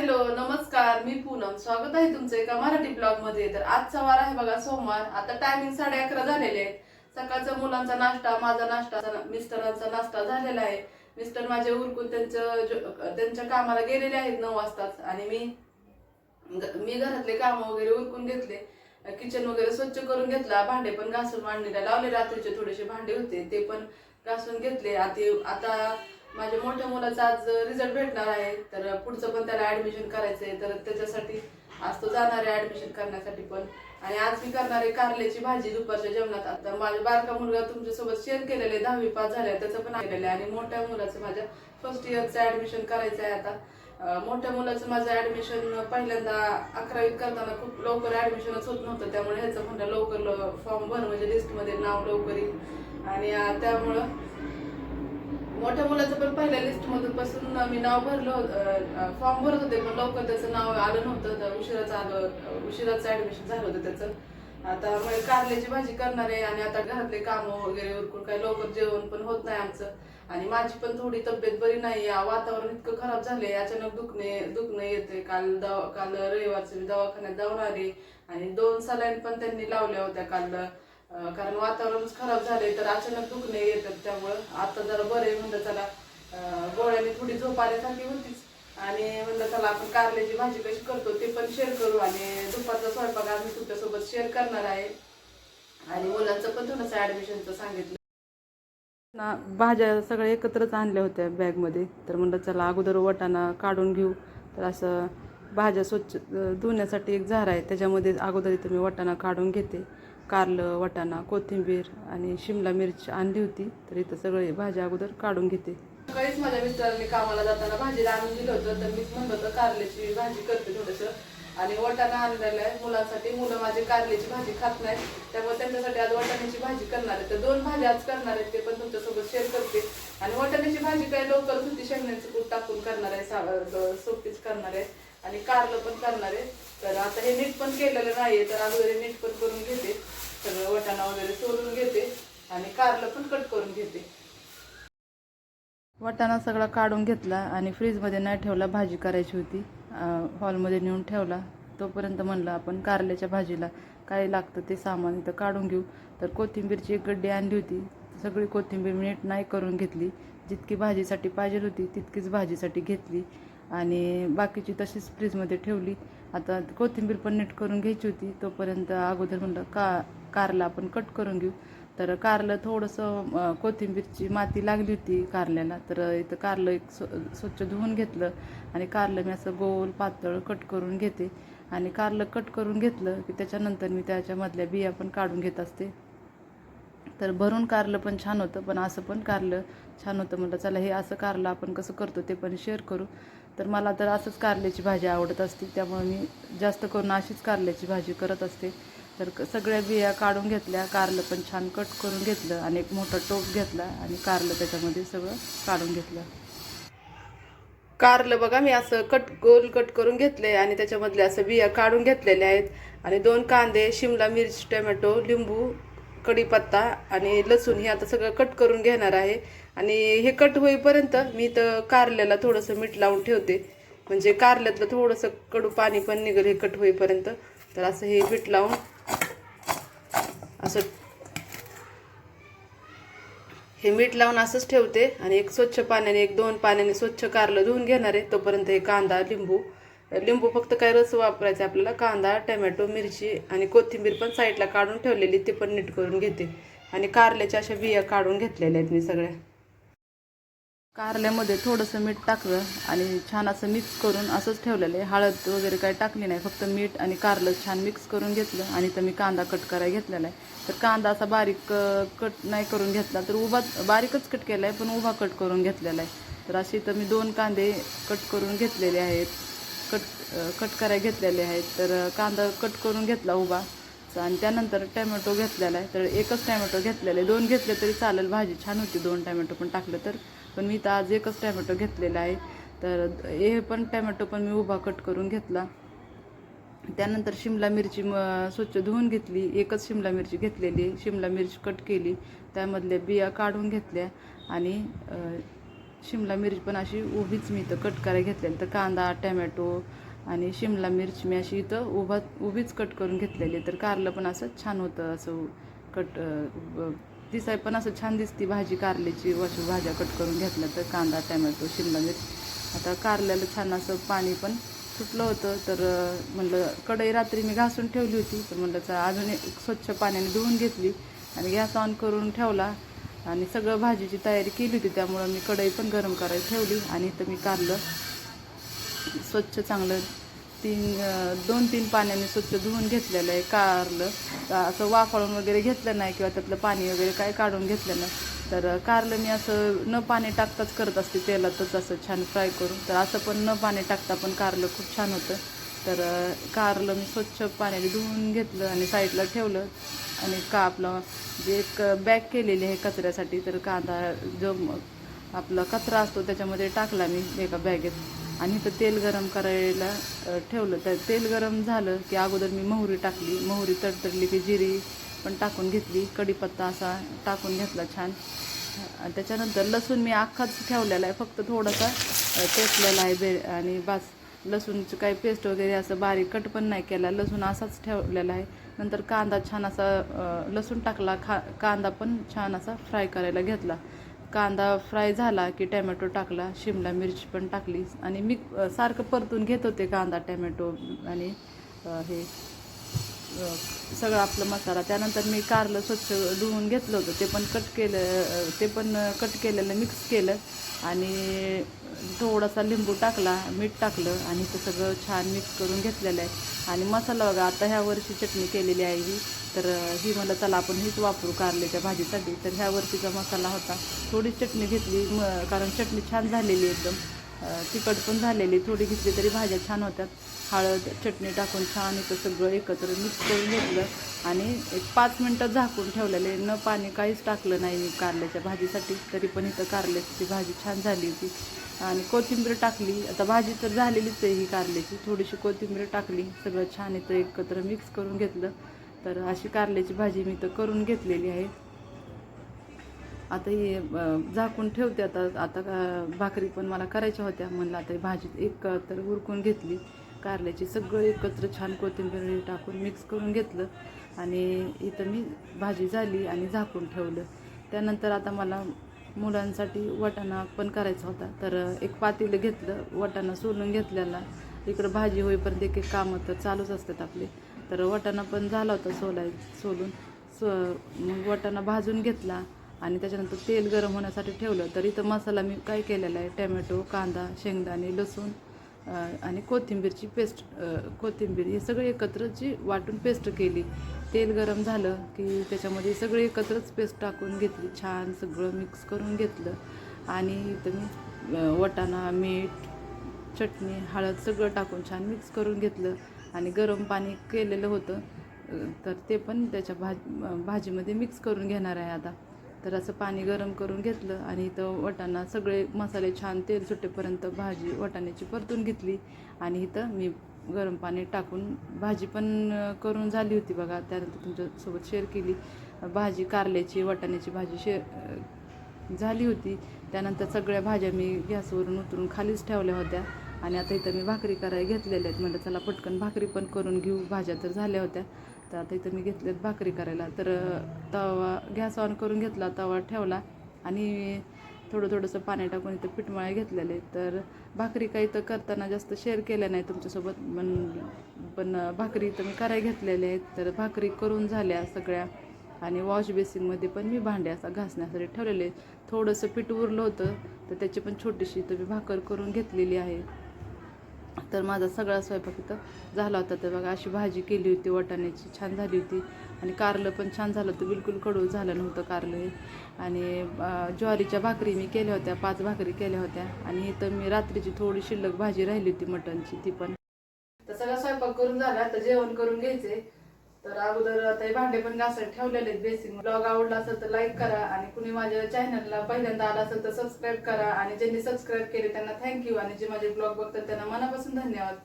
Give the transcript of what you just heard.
Hello नमस्कार मी पूनम. स्वागत आहे तुमचं एका मराठी ब्लॉगमध्ये तर आजचा वार आहे बघा सोमवार. आता टायमिंग साडे अकरा झालेले आहेत. सकाळचा मुलांचा नाश्ता माझा नाश्ता मिस्टरांचा नाश्ता झालेला आहे. मिस्टर माझे उरकून त्यांचं त्यांच्या कामाला गेलेले आहेत नऊ वाजताच. आणि मी मी घरातले काम वगैरे उरकून घेतले. किचन वगैरे स्वच्छ करून घेतला. भांडे पण घासून मांडणीला लावले. रात्रीचे थोडेसे भांडे होते ते पण घासून घेतले. आधी आता माझ्या मोठ्या मुलाचा आज रिझल्ट भेटणार आहे. तर पुढचं पण त्याला ऍडमिशन आहे तर त्याच्यासाठी आज तो जाणार आहे ऍडमिशन करण्यासाठी पण. आणि आज मी करणार आहे कारल्याची भाजी दुपारच्या जेवणात. आता माझा बारका मुलगा तुमच्यासोबत शेअर केलेले दहावी पास झाले त्याचं पण आलेलं आहे. आणि मोठ्या मुलाचं माझ्या फर्स्ट इयरचं ऍडमिशन करायचं आहे आता मोठ्या मुलाचं माझं ऍडमिशन पहिल्यांदा अकरावीत करताना खूप लवकर ऍडमिशनच होत नव्हतं. त्यामुळे ह्याचं म्हणलं लवकर फॉर्म भर म्हणजे लिस्टमध्ये नाव लवकर येईल. आणि त्यामुळं मोठ्या मुलाचं पण पहिल्या लिस्ट मधून पासून मी नाव भरलं फॉर्म भरत होते पण लवकर त्याचं नाव आलं नव्हतं तर उशिराच आलं उशिराच ऍडमिशन झालं होतं त्याचं. आता मग कारल्याची भाजी करणार आहे आणि आता घरातले कामं वगैरे उरकून काही लवकर जेवण पण होत नाही आमचं. आणि माझी पण थोडी तब्येत बरी नाही वातावरण इतकं खराब झालंय अचानक दुखणे दुखणं येते. काल दवा काल रविवारचं मी दवाखान्यात जाऊन आले आणि दोन सलाईन पण त्यांनी लावल्या होत्या काल. कारण वातावरणच खराब झाले तर अचानक दुखणे येतात त्यामुळं आता जरा बरं आहे म्हणलं चला गोळ्याने थोडी झोप आल्यासारखी होतीच. आणि म्हणलं चला आपण कारल्याची भाजी कशी करतो ते पण शेअर करू आणि दुपारचा स्वयंपाक आम्ही तुमच्यासोबत शेअर करणार आहे. आणि मुलांचं पण थोडंसं ॲडमिशनचं सांगितलं. ना भाज्या सगळ्या एकत्रच आणल्या होत्या बॅगमध्ये तर म्हणलं चला अगोदर वटाणा काढून घेऊ. तर असं भाज्या स्वच्छ धुण्यासाठी एक झार आहे. त्याच्यामध्ये अगोदर इथं मी वटाणा काढून घेते. कारलं वटाणा कोथिंबीर आणि शिमला मिरची आणली होती. तर इथं सगळे भाज्या अगोदर काढून घेते. सकाळीच माझ्या मिस्टरांनी कामाला जाताना भाजीला आणून दिलं होतं. तर मीच म्हणलं होतं कारल्याची भाजी करते थोडंसं. आणि वटाणा आणलेला आहे. मुलांसाठी मुलं माझी कारल्याची भाजी खात नाहीत. त्यामुळे त्यांच्यासाठी आज वाटाण्याची भाजी करणार आहे. तर दोन भाज्या आज करणार आहेत. ते पण तुमच्यासोबत शेअर करते. आणि वाटाण्याची भाजी काय लवकरच होती शेंगण्याचं कूट टाकून करणार आहे. सा- सोपीच करणार आहे. आणि कारलं पण करणार आहे. तर आता हे नीट पण केलेलं नाहीये तर अगोदर हे नीट पण करून घेते. सगळं वटाणा वगैरे सोलून घेते आणि कारलं पण कट करून घेते. वटाणा सगळा काढून घेतला आणि फ्रीजमध्ये नाही ठेवला भाजी करायची होती. हॉलमध्ये नेऊन ठेवला. तोपर्यंत म्हणलं आपण कारल्याच्या भाजीला काय लागतं ते सामान इथं काढून घेऊ. तर कोथिंबीरची एक गड्डी आणली होती. सगळी कोथिंबीर नीट नाही करून घेतली. जितकी भाजीसाठी पाहिजे होती तितकीच भाजीसाठी घेतली. आणि बाकीची तशीच फ्रीजमध्ये ठेवली. आता कोथिंबीर पण नीट करून घ्यायची होती. तोपर्यंत अगोदर म्हणलं का कारला आपण कट करून घेऊ. तर कारलं थोडंसं कोथिंबीरची माती लागली होती कारल्याला. तर इथं कारलं एक स्व स्वच्छ धुवून घेतलं. आणि कारलं मी असं गोल पातळ कट करून घेते. आणि कारलं कट करून घेतलं की त्याच्यानंतर मी त्याच्यामधल्या बिया पण काढून घेत असते. तर भरून कारलं पण छान होतं. पण असं पण कारलं छान होतं. म्हटलं चला हे असं कारलं आपण कसं करतो ते पण शेअर करू. तर मला तर असंच कारल्याची भाजी आवडत असते त्यामुळे मी जास्त करून अशीच कारल्याची भाजी करत असते. तर क- सगळ्या बिया काढून घेतल्या कारलं पण छान कट करून घेतलं आणि एक मोठा टोप घेतला आणि कारलं त्याच्यामध्ये सगळं काढून घेतलं. कारलं बघा मी असं कट गोल कट करून घेतले आणि त्याच्यामधले असं बिया काढून घेतलेल्या आहेत. आणि दोन कांदे शिमला मिरची टोमॅटो लिंबू कढीपत्ता आणि लसूण हे आता सगळं कट करून घेणार आहे. आणि हे कट होईपर्यंत मी तर कारल्याला थोडंसं मीठ लावून ठेवते. म्हणजे कारल्यातलं थोडंसं कडू पाणी पण निघेल हे कट होईपर्यंत. तर असं हे मीठ लावून असं हे मीठ लावून असंच ठेवते. आणि एक स्वच्छ पाण्याने एक दोन पाण्याने स्वच्छ कारलं धुवून घेणार आहे. तोपर्यंत हे कांदा लिंबू लिंबू फक्त काय रस वापरायचा आपल्याला? कांदा टमॅटो मिरची आणि कोथिंबीर पण साईडला काढून ठेवलेली ती पण नीट करून घेते. आणि कारल्याच्या अशा बिया काढून घेतलेल्या आहेत मी सगळ्या. कारल्यामध्ये थोडंसं मीठ टाकलं आणि छान असं मिक्स करून असंच ठेवलेलं आहे. हळद वगैरे काही टाकली नाही फक्त मीठ आणि कारलं छान मिक्स करून घेतलं आणि तर मी कांदा कट करायला घेतलेला आहे. तर कांदा असा बारीक कट नाही करून घेतला तर उभा बारीकच कट केला आहे पण उभा कट करून घेतलेला आहे. तर अशी तर मी दोन कांदे कट करून घेतलेले आहेत कट कट करायला घेतलेले आहेत. तर कांदा कट करून घेतला उभा. आणि त्यानंतर टॅमॅटो घेतलेला आहे. तर एकच टॅमॅटो घेतलेला. आहे दोन घेतले तरी चालेल. भाजी छान होती. दोन टॅमॅटो पण टाकलं तर. पण मी तर आज एकच टॅमॅटो घेतलेला आहे. तर हे पण टॅमॅटो पण मी उभा कट करून घेतला. त्यानंतर शिमला मिरची म स्वच्छ धुवून घेतली. एकच शिमला मिरची घेतलेली. शिमला मिरची कट केली. त्यामधल्या बिया काढून घेतल्या. आणि शिमला मिरची पण अशी उभीच मी इथं कट करायला घेतलेली. तर कांदा टॅमॅटो आणि शिमला मिरची मी अशी इथं उभा उभीच कट करून घेतलेली तर कारलं पण असं छान होतं असं कट दिसाय पण असं छान दिसती भाजी कारल्याची अशी भाज्या कट करून घेतल्या तर कांदा टॅमॅटो शिमला मिरची. आता कारल्याला छान असं पाणी पण सुटलं होतं तर म्हणलं कढई रात्री मी घासून ठेवली होती तर म्हणलं चला अजून एक स्वच्छ पाण्याने धुवून घेतली आणि गॅस ऑन करून ठेवला आणि सगळं भाजीची तयारी केली होती त्यामुळं मी कढई पण गरम करायला ठेवली आणि इथं मी कारलं स्वच्छ चांगलं तीन दोन तीन पाण्याने स्वच्छ धुवून घेतलेलं आहे कारलं. तर असं वाफाळून वगैरे घेतलं नाही किंवा त्यातलं पाणी वगैरे काय काढून घेतलं नाही. तर कारलं मी असं न पाणी टाकताच करत असते तेलातच असं छान फ्राय करून. तर असं पण न पाणी टाकता पण कारलं खूप छान होतं. तर कारलं मी स्वच्छ पाण्याने धुवून घेतलं आणि साईडला ठेवलं. आणि का आपलं जे एक बॅग केलेली आहे कचऱ्यासाठी तर कांदा जो आपला कचरा असतो त्याच्यामध्ये टाकला मी एका बॅगेत. आणि इथं तेल गरम करायला ठेवलं. तर तेल गरम झालं की अगोदर मी मोहरी टाकली. मोहरी तडतडली की जिरी पण टाकून घेतली. कढीपत्ता असा टाकून घेतला छान. त्याच्यानंतर लसूण मी अख्खाच ठेवलेला आहे. फक्त थोडासा अ, टेचलेला आहे बे आणि बास. लसूणचं काही पेस्ट वगैरे असं बारीक कट पण नाही केला. लसूण असाच ठेवलेला आहे. नंतर कांदा छान असा लसूण टाकला. खा कांदा पण छान असा फ्राय करायला घेतला. कांदा फ्राय झाला की टॅमॅटो टाकला शिमला मिरची पण टाकली. आणि मी सारखं परतून घेत होते कांदा टॅमॅटो आणि हे सगळं आपलं मसाला. त्यानंतर मी कारलं स्वच्छ धुवून घेतलं होतं. ते पण कट केलं ते पण कट केलेलं मिक्स केलं. आणि थोडासा लिंबू टाकला मीठ टाकलं आणि ते सगळं छान मिक्स करून घेतलेलं आहे. आणि मसाला बघा आता ह्या वर्षी चटणी केलेली आहे ही. तर ही मला चला आपण हीच वापरू कारल्याच्या भाजीसाठी. तर ह्यावरतीचा मसाला होता. थोडी चटणी घेतली म कारण चटणी छान झालेली एकदम. तिखट पण झालेली थोडी घेतली तरी भाज्या छान होत्यात हळद चटणी टाकून छान इथं सगळं एकत्र मिक्स करून घेतलं आणि एक पाच मिनटं झाकून ठेवलेले. न पाणी काहीच टाकलं नाही मी कारल्याच्या भाजीसाठी. तरी पण इथं कारल्याची भाजी छान झाली होती. आणि कोथिंबीर टाकली. आता भाजी तर झालेलीच आहे ही कारल्याची. थोडीशी कोथिंबीर टाकली. सगळं छान इथं एकत्र मिक्स करून घेतलं. तर अशी कारल्याची भाजी मी तर करून घेतलेली आहे. आता हे झाकून ठेवते आता. आता का- भाकरी पण मला करायच्या होत्या. म्हणलं आता भाजी एक तर उरकून घेतली. कारल्याची सगळं एकत्र छान कोथिंबीर टाकून मिक्स करून घेतलं. आणि इथं मी भाजी झाली आणि झाकून ठेवलं. त्यानंतर आता मला मुलांसाठी वाटाणा पण करायचा होता. तर एक पातेलं घेतलं वाटाणा सोलून घेतलेला. इकडं भाजी होईपर्यंत एक एक कामं तर चालूच असतात आपले. तर वाटाणा पण झाला होता सोलाय सोलून. सो मग वाटाणा भाजून घेतला आणि त्याच्यानंतर तेल गरम होण्यासाठी ठेवलं. तर इथं मसाला मी काय केलेला आहे? टॅमॅटो कांदा शेंगदाणे लसूण आणि कोथिंबीरची पेस्ट कोथिंबीर हे सगळे एकत्रची वाटून पेस्ट केली तेल गरम झालं की त्याच्यामध्ये सगळे एकत्रच पेस्ट टाकून घेतली. छान सगळं मिक्स करून घेतलं. आणि इथं मी वाटाणा मीठ चटणी हळद सगळं टाकून छान मिक्स करून घेतलं. आणि गरम पाणी केलेलं होतं. तर ते पण त्याच्या भाज भाजीमध्ये मिक्स करून घेणार आहे आता. तर असं पाणी गरम करून घेतलं आणि इथं वटाणा सगळे मसाले छान तेल सुटेपर्यंत भाजी वटाण्याची परतून घेतली. आणि इथं मी गरम पाणी टाकून भाजी पण करून झाली होती बघा. त्यानंतर तुमच्यासोबत शेअर केली. भाजी कारल्याची वटाण्याची भाजी शेअर झाली होती. त्यानंतर सगळ्या भाज्या मी गॅसवरून उतरून खालीच ठेवल्या होत्या. आणि आता इथं मी भाकरी करायला घेतलेल्या आहेत. म्हटलं चला पटकन भाकरी पण करून घेऊ. भाज्या तर झाल्या होत्या. तर आता इथं मी घेतल्यात भाकरी करायला. तर तवा गॅस ऑन करून घेतला. तवा ठेवला. आणि थोडं थोडंसं पाणी टाकून इथं पिठमळ्या घेतलेले आहेत. तर भाकरी काही तर करताना जास्त शेअर केल्या नाही तुमच्यासोबत. पण पण भाकरी इथं मी करायला घेतलेले आहेत. तर भाकरी करून झाल्या सगळ्या. आणि वॉश बेसिनमध्ये पण मी भांडे असा घासण्यासाठी ठेवलेले आहेत. थोडंसं पीठ उरलं होतं. तर त्याची पण छोटीशी तर मी भाकर करून घेतलेली आहे. तर माझा सगळा स्वयंपाक इथं झाला होता. तर बघा अशी भाजी केली होती वाटाण्याची छान झाली होती. आणि कारलं पण छान झालं होतं बिलकुल कडू झालं नव्हतं कारलं हे. आणि ज्वारीच्या भाकरी मी केल्या होत्या पाच भाकरी केल्या होत्या. आणि इथं मी रात्रीची थोडी शिल्लक भाजी राहिली होती मटणची ती पण. तर सगळा स्वयंपाक करून झाला तर जेवण करून घ्यायचे तर अगोदर आता हे भांडे पण घासत ठेवलेले आहेत बेसिंग ब्लॉग आवडला असेल तर लाईक करा आणि कुणी माझ्या चॅनलला पहिल्यांदा आला असेल तर सबस्क्राईब करा आणि ज्यांनी सबस्क्राईब केले त्यांना थँक्यू आणि जे माझे ब्लॉग बघतात त्यांना मनापासून धन्यवाद.